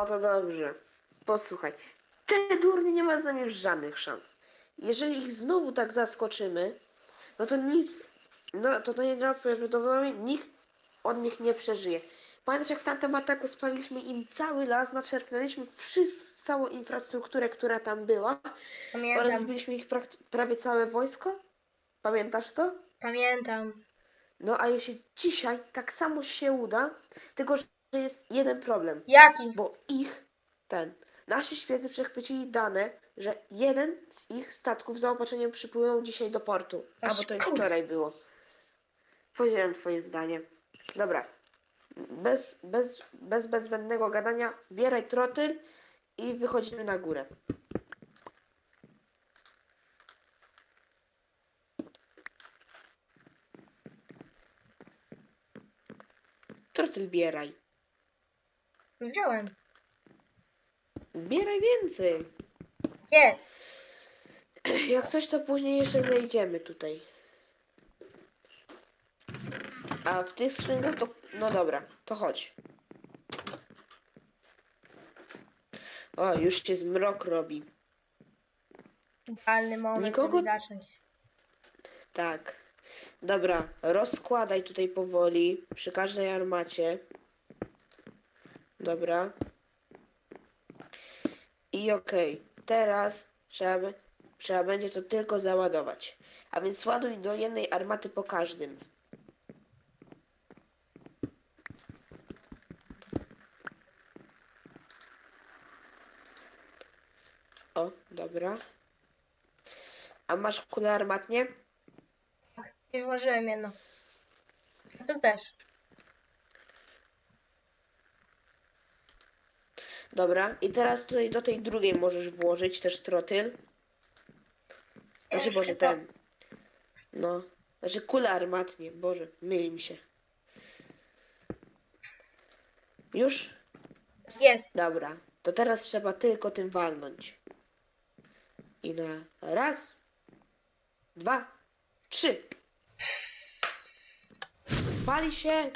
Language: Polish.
No to dobrze. Posłuchaj. Te durnie nie ma z nami już żadnych szans. Jeżeli ich znowu tak zaskoczymy, no to nic, no to najprawdopodobniej nikt od nich nie przeżyje. Pamiętasz jak w tamtym ataku spaliliśmy im cały las, naczerpnęliśmy wszystko, całą infrastrukturę, która tam była oraz Pamiętam, wybiliśmy ich prak- prawie całe wojsko? Pamiętasz to? pamiętam. No a jeśli dzisiaj tak samo się uda, tylko że jest jeden problem, Jaki? bo ich, ten, nasi świecy przechwycili dane, że jeden z ich statków z zaopatrzeniem przypłynął dzisiaj do portu, Aż albo to już kur- wczoraj było. Podzielam twoje zdanie. Dobra, bez, bez, bez, bez zbędnego gadania, bieraj trotyl i wychodzimy na górę. Trotyl bieraj. Wziąłem. Bieraj więcej. Jest. Jak coś, to później jeszcze zejdziemy tutaj. A w tych skrzynkach to... No dobra, to chodź. O, już się zmrok robi. Idealny moment, Nikogo- żeby zacząć. Tak. Dobra, rozkładaj tutaj powoli przy każdej armacie. Dobra. I okej, teraz trzeba, trzeba będzie to tylko załadować. A więc ładuj do jednej armaty po każdym. O, dobra. A masz kulę armatnie? I włożyłem jedno. To też. Dobra, i teraz tutaj do tej drugiej możesz włożyć też trotyl. Znaczy, Boże, ten. No. Znaczy, kula armatnie. Boże, myli mi się. Już? Jest. Dobra. To teraz trzeba tylko tym walnąć. I na raz, dwa, trzy. Pali się.